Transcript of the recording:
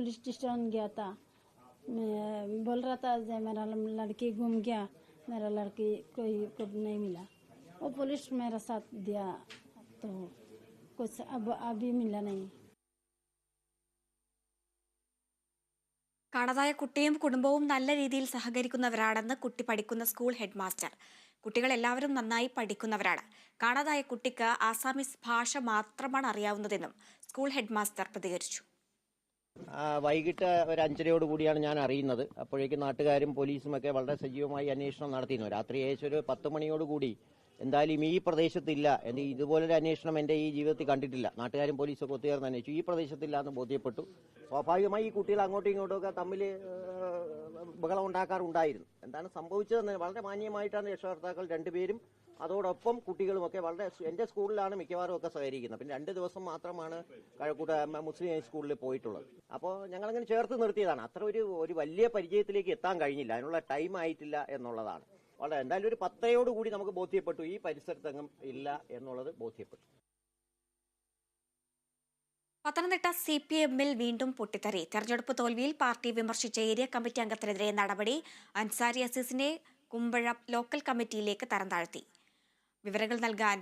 Police station गया था मैं बोल रहा था जे मेरा लड़की घूम गया मेरा लड़की कोई को नहीं मिला वो पुलिस मेरा साथ दिया तो कुछ अब अभी मिला नहीं കാണാതായ കുട്ടിയും കുടുംബവും നല്ല രീതിയിൽ സഹകരിക്കുന്നവരാണെന്ന് കുട്ടി പഠിക്കുന്ന സ്കൂൾ ഹെഡ് മാസ്റ്റർ കുട്ടികൾ എല്ലാവരും നന്നായി പഠിക്കുന്നവരാണ് കാണാതായ കുട്ടിക്ക് ആസാമീസ് ഭാഷ മാത്രമാണ് അറിയാവുന്നതെന്നും സ്കൂൾ ഹെഡ് മാസ്റ്റർ പ്രതികരിച്ചു ആ, വൈകിട്ട് ഒരു അഞ്ചരയോട് കൂടിയാണ് ഞാൻ അറിയുന്നത്. അപ്പോഴേക്കും നാട്ടുകാരും പോലീസും ഒക്കെ വളരെ സജീവമായി അന്വേഷണം നടത്തിയിരുന്നു. രാത്രി ഏകദേശം ഒരു പത്ത് മണിയോട് കൂടി. എന്തായാലും ഈ പ്രദേശത്തില്ല എന്റെ ഇതുപോലൊരു അന്വേഷണം എന്റെ ഈ ജീവിതത്തിൽ കണ്ടിട്ടില്ല. നാട്ടുകാരും പോലീസും ഒക്കെ ഒത്തുചേർന്ന് അന്വേഷിച്ചു. ഈ പ്രദേശത്തില്ല എന്ന് ബോധ്യപ്പെട്ടു. സ്വാഭാവികമായി ഈ കുട്ടികൾ അങ്ങോട്ടും ഇങ്ങോട്ടും ഒക്കെ തമ്മിൽ ബഹളം ഉണ്ടാക്കാറുണ്ടായിരുന്നു. എന്താണ് സംഭവിച്ചതെന്ന് വളരെ മാന്യമായിട്ടാണ് രക്ഷകർത്താക്കൾ രണ്ടുപേരും അതോടൊപ്പം കുട്ടികളുമൊക്കെ വളരെ എന്റെ സ്കൂളിലാണ് മിക്കവാറും ഒക്കെ സഹകരിക്കുന്നത്. പിന്നെ രണ്ട് ദിവസം മാത്രമാണ് കഴക്കൂട്ട മുസ്ലിം സ്കൂളിൽ പോയിട്ടുള്ളത്. അപ്പോൾ ഞങ്ങളങ്ങനെ ചേർത്ത് നിർത്തിയതാണ്. അത്ര ഒരു ഒരു വലിയ പരിചയത്തിലേക്ക് എത്താൻ കഴിഞ്ഞില്ല. അതിനുള്ള ടൈം ആയിട്ടില്ല എന്നുള്ളതാണ്. വളരെ എന്തായാലും ഒരു പത്തയോട് കൂടി നമുക്ക് ബോധ്യപ്പെട്ടു. ഈ പരിസരത്തെങ്ങും ഇല്ല എന്നുള്ളത് ബോധ്യപ്പെട്ടു. പത്തനംതിട്ട സി പി എമ്മിൽ വീണ്ടും പൊട്ടിത്തെറി. തെരഞ്ഞെടുപ്പ് തോൽവിയിൽ പാർട്ടി വിമർശിച്ച ഏരിയ കമ്മിറ്റി അംഗത്തിനെതിരെ നടപടി അൻസാരി അസീസിനെ കുമ്പഴ ലോക്കൽ കമ്മിറ്റിയിലേക്ക് തരം താഴ്ത്തി. വിവരങ്ങൾ നൽകാൻ